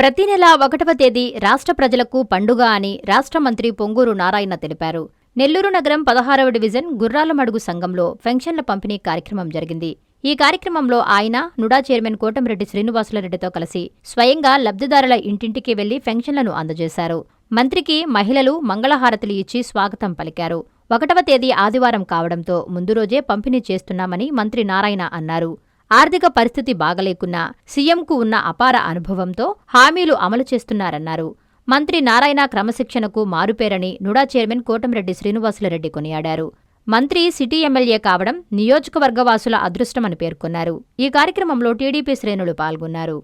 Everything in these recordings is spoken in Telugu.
ప్రతి నెల ఒకటవ తేదీ రాష్ట్ర ప్రజలకు పండుగ అని రాష్ట్ర మంత్రి పొంగూరు నారాయణ తెలిపారు. నెల్లూరు నగరం పదహారవ డివిజన్ గుర్రాలమడుగు సంఘంలో పెన్షన్ల పంపిణీ కార్యక్రమం జరిగింది. ఈ కార్యక్రమంలో ఆయన నుడా చైర్మన్ కోటమిరెడ్డి శ్రీనివాసులరెడ్డితో కలిసి స్వయంగా లబ్ధిదారుల ఇంటింటికి వెళ్ళి పెన్షన్లను అందజేశారు. మంత్రికి మహిళలు మంగళహారతులు ఇచ్చి స్వాగతం పలికారు. ఒకటవ తేదీ ఆదివారం కావడంతో ముందు రోజే పంపిణీ చేస్తున్నామని మంత్రి నారాయణ అన్నారు. ఆర్థిక పరిస్థితి బాగలేకున్నా సీఎంకు ఉన్న అపార అనుభవంతో హామీలు అమలు చేస్తున్నారన్నారు. మంత్రి నారాయణ క్రమశిక్షణకు మారుపేరని నుడా చైర్మన్ కోటమిరెడ్డి శ్రీనివాసులరెడ్డి కొనియాడారు. మంత్రి సిటీ ఎమ్మెల్యే కావడం నియోజకవర్గవాసుల అదృష్టమని పేర్కొన్నారు. ఈ కార్యక్రమంలో టీడీపీ శ్రేణులు పాల్గొన్నారు.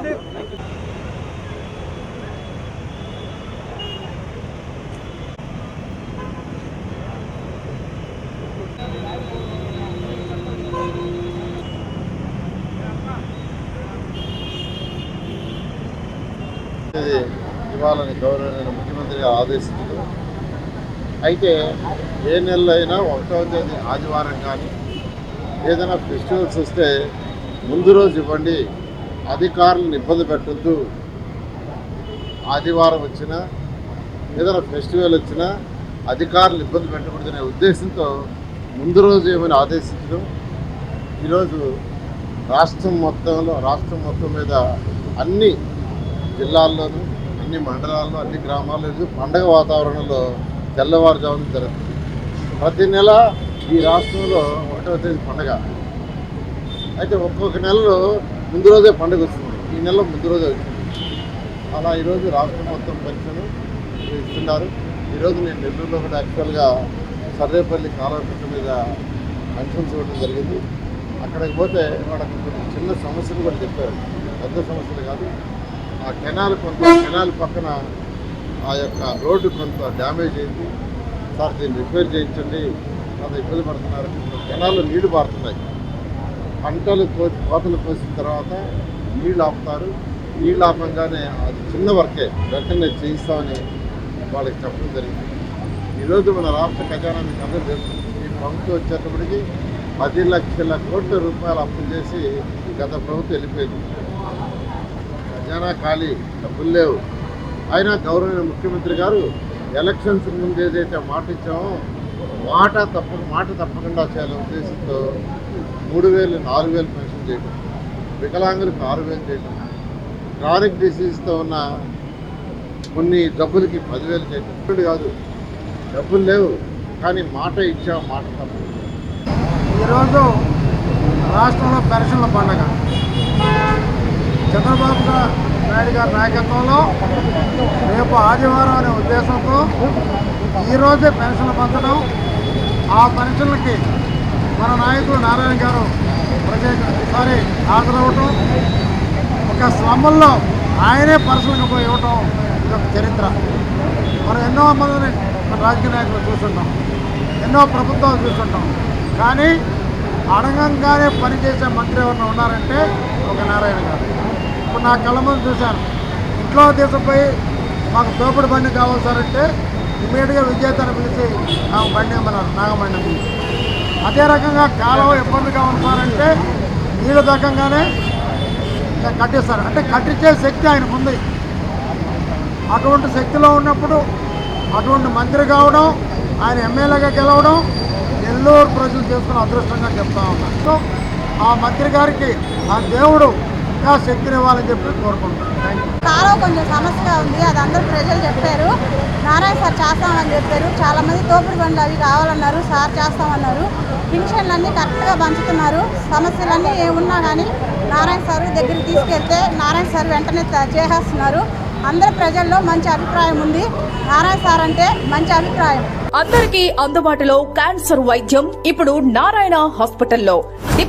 ఇది ఇవ్వాలని గౌరవనీయ ముఖ్యమంత్రి ఆదేశించారు అయితే ఏ నెలలో అయినా ఒకటో తేదీ ఆదివారం కానీ ఏదైనా ఫెస్టివల్స్ వస్తే ముందు రోజు ఇవ్వండి. అధికారులను ఇబ్బంది పెట్టద్దు. ఆదివారం వచ్చినా ఏదైనా ఫెస్టివల్ వచ్చినా అధికారులు ఇబ్బంది పెట్టకూడదనే ఉద్దేశంతో ముందు రోజు ఏమైనా ఆదేశించడం. ఈరోజు రాష్ట్రం మొత్తంలో రాష్ట్రం మొత్తం మీద అన్ని జిల్లాల్లోనూ అన్ని మండలాల్లో అన్ని గ్రామాల్లో పండగ వాతావరణంలో తెల్లవారుజామున జరుగుతుంది. ప్రతి నెల ఈ రాష్ట్రంలో ఒకటవ తేదీ పండగ. అయితే ఒక్కొక్క నెలలో ముందు రోజే పండుగ వస్తుంది. ఈ నెల ముందు రోజే వచ్చింది అలా ఈరోజు రాష్ట్రం మొత్తం పరీక్షలు ఇస్తున్నారు. ఈరోజు నేను నెల్లూరులో కూడా యాక్చువల్గా సర్రేపల్లి కాలువకట్ట మీద పెన్షన్స్ చూడడం జరిగింది. అక్కడికి పోతే వాళ్ళకి కొన్ని చిన్న సమస్యలు కూడా చెప్పారు. పెద్ద సమస్యలు కాదు. ఆ కెనాల్ కొంత కెనాల్ పక్కన ఆ యొక్క రోడ్డు కొంత డ్యామేజ్ అయింది. సార్ దీన్ని రిపేర్ చేయించండి. కొంత ఇబ్బంది పడుతున్నారు. కెనాల్లో నీళ్ళు పారుతున్నాయి. పంటలు కోసి కోతలు కోసిన తర్వాత నీళ్ళు ఆపుతారు. నీళ్ళు ఆపంగానే అది చిన్న వర్కే. వెంటనే చేయిస్తామని వాళ్ళకి చెప్పడం జరిగింది. ఈరోజు మన రాష్ట్ర ఖజానా మీకు అందరూ తెలుసు. ఈ ప్రభుత్వం వచ్చేటప్పటికి పది లక్షల కోట్ల రూపాయలు అప్పు చేసి గత ప్రభుత్వం వెళ్ళిపోయింది. ఖజానా ఖాళీ డబ్బులు లేవు. అయినా గౌరవనీయ ముఖ్యమంత్రి గారు ఎలక్షన్స్ ముందు ఏదైతే మాట ఇచ్చామో మాట తప్ప మాట తప్పకుండా చేయాలనే ఉద్దేశంతో మూడు వేలు నాలుగు వేలు పెన్షన్ చేయడం వికలాంగులకు ఆరు వేలు చేయడం క్రానిక్ డిసీజ్తో ఉన్న కొన్ని డబ్బులకి పదివేలు చేయడం ఇప్పుడు కాదు డబ్బులు లేవు కానీ మాట ఇచ్చాము మాట తప్పకుండా. ఈరోజు రాష్ట్రంలో పెన్షన్ల పండగ. చంద్రబాబు నాయుడు గారి నాయకత్వంలో రేపు ఆదివారం అనే ఉద్దేశంతో ఈరోజే పెన్షన్లు పంచడం ఆ పెన్షన్లకి మన నాయకులు నారాయణ గారు ప్రత్యేకసారి హాజరవ్వటం ఒక స్లమ్ముల్లో ఆయనే పర్సనల్గా పోయి ఇవ్వటం ఇది ఒక చరిత్ర. మనం ఎన్నో మందిని మన రాజకీయ నాయకులు చూస్తుంటాం ఎన్నో ప్రభుత్వాలు చూస్తుంటాం. కానీ అడగంగానే పనిచేసే మంత్రి ఎవరైనా ఉన్నారంటే ఒక నారాయణ గారు. ఇప్పుడు నా కళ్ళ ముందు చూశాను. ఇంట్లో తీసుకుపోయి మాకు తోపుడు బండి కావాలి సార్ అంటే ఇమీడియట్గా విజేతను పిలిచి ఆ బండి ఇమ్మన్నారు నాగబండి పిలిచి అదే రకంగా కాలువ ఇబ్బందిగా ఉన్నారంటే నీళ్ళు దక్కంగానే ఇంకా కట్టిస్తారు. అంటే కట్టించే శక్తి ఆయనకు ఉంది అటువంటి శక్తిలో ఉన్నప్పుడు అటువంటి మంత్రి కావడం ఆయన ఎమ్మెల్యేగా గెలవడం నెల్లూరు ప్రజలు చేసుకున్న అదృష్టంగా చెప్తా ఉన్నాను సో ఆ మంత్రి గారికి ఆ దేవుడు ఇంకా శక్తిని ఇవ్వాలని చెప్పి కోరుకుంటున్నాను. కాలువ కొంచెం సమస్యగా ఉంది అది అందరూ ప్రజలు చెప్పారు. నారాయణ సార్ చేస్తామని చెప్పారు. చాలా మంది తోపుడు బండ్లు అవి కావాలన్నారు సార్ చేస్తామన్నారు. పింఛన్లు అన్నీ కరెక్ట్గా పంచుతున్నారు. సమస్యలన్నీ ఏమున్నా కానీ నారాయణ సార్ దగ్గరికి తీసుకెళ్తే నారాయణ సార్ వెంటనే చేసేస్తున్నారు. అందరి ప్రజల్లో మంచి అభిప్రాయం ఉంది. నారాయణ సార్ అంటే మంచి అభిప్రాయం. అందరికీ అందుబాటులో క్యాన్సర్ వైద్యం ఇప్పుడు నారాయణ హాస్పిటల్లో.